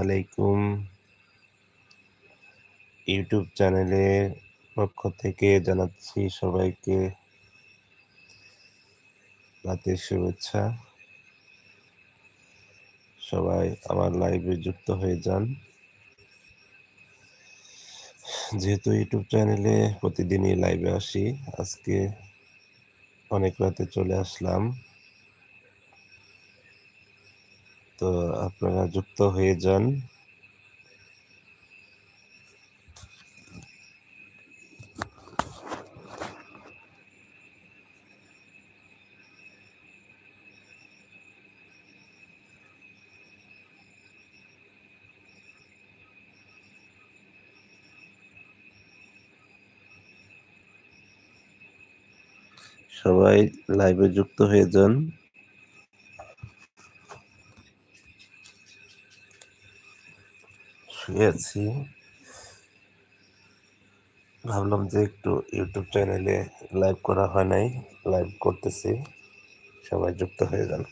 আলাইকুম। ইউটিউব চ্যানেলের পক্ষ থেকে জানাচ্ছি সবাইকে রাতের শুভেচ্ছা। সবাই আমার লাইভে যুক্ত হয়ে যান। যেহেতু ইউটিউব চ্যানেলে প্রতিদিনই লাইভে আসি, আজকে অনেক রাতে চলে আসলাম। তো আপনারা যুক্ত হয়ে যান। সবাই লাইভে যুক্ত হয়ে যান। শুয়ে আছি ভাবলাম যে একটু ইউটিউব চ্যানেলে লাইভ করা হয় নাই লাইভ করতেছি। সবাই যুক্ত হয়ে যান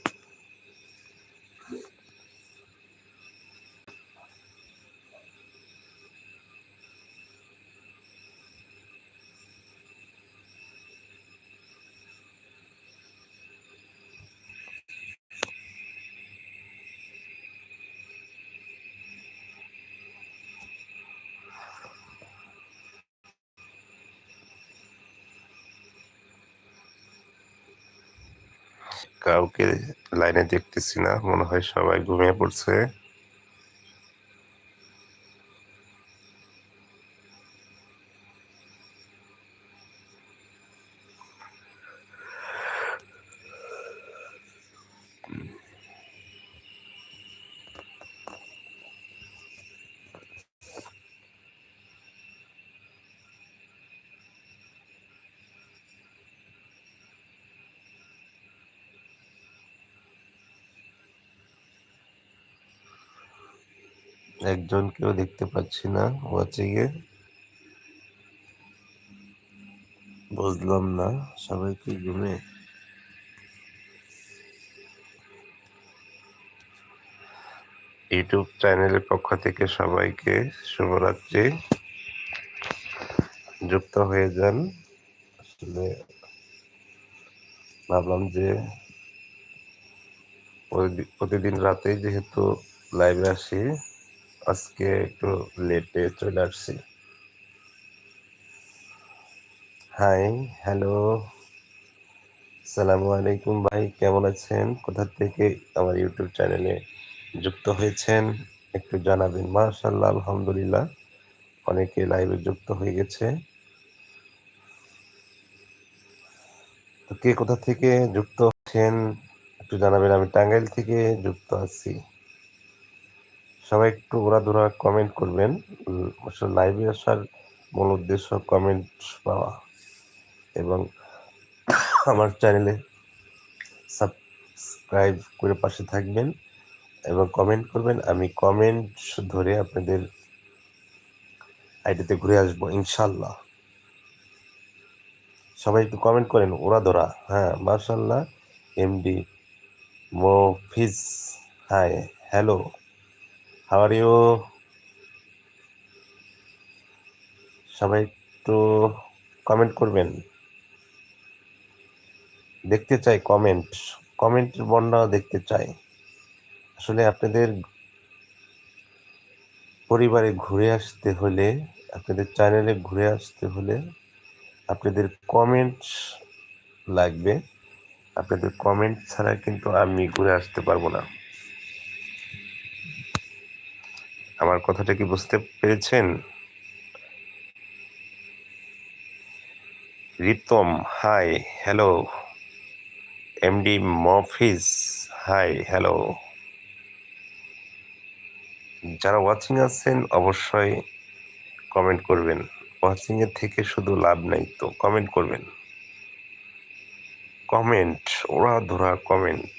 কাউকে লাইনে দেখতেছি না মনে হয় সবাই ঘুমিয়ে পড়ছে। একজনকেও দেখতে পাচ্ছি না ওয়াচিং এ বুঝলাম না, সবাই কি ঘুমে? ইউটিউব চ্যানেলের পক্ষ থেকে সবাইকে শুভরাত্রি। যুক্ত হয়ে যান। আসলে ভাবলাম যে প্রতিদিন রাতে যেহেতু লাইভে আসি আজকে একটু লেটে চলে আসছি। হাই হ্যালো সালামু আলাইকুম ভাই, কেমন আছেন? কোথা থেকে আমার ইউটিউব চ্যানেলে যুক্ত হয়েছেন? একটু জানাবেন। মার্শাল্লাহ আলহামদুলিল্লাহ। অনেকে লাইভে যুক্ত হয়ে গেছে। তো কে কোথা থেকে যুক্ত হচ্ছেন একটু জানাবেন। আমি টাঙ্গাইল থেকে যুক্ত আছি। সবাই একটু ওরা ধরা কমেন্ট করবেন আসলে লাইভে আসার মূল উদ্দেশ্য কমেন্ট পাওয়া এবং আমার চ্যানেলে সাবস্ক্রাইব করে পাশে থাকবেন এবং কমেন্ট করবেন। আমি কমেন্ট ধরে আপনাদের আইডিতে ঘুরে আসব ইনশাল্লাহ সবাই একটু কমেন্ট করেন ওরা ধরা হ্যাঁ মার্শাল্লাহ MD Mofiz hi hello how are you সবাই একটু কমেন্ট করবেন। দেখতে চাই কমেন্ট কমেন্টের বন্যা দেখতে চাই। আসলে আপনাদের পরিবারে ঘুরে আসতে হলে, আপনাদের চ্যানেলে ঘুরে আসতে হলে আপনাদের কমেন্ট লাগবে। আপনাদের কমেন্ট ছাড়া কিন্তু আমি ঘুরে আসতে পারব না। আমার কথাটা কি বুঝতে পেরেছেন? Ritam hi hello MD Mofiz hi hello যারা ওয়াচিং আছেন, অবশ্যই কমেন্ট করবেন। ওয়াচিং এর থেকে শুধু লাভ নাই তো কমেন্ট করবেন। কমেন্ট ওরা ধরা কমেন্ট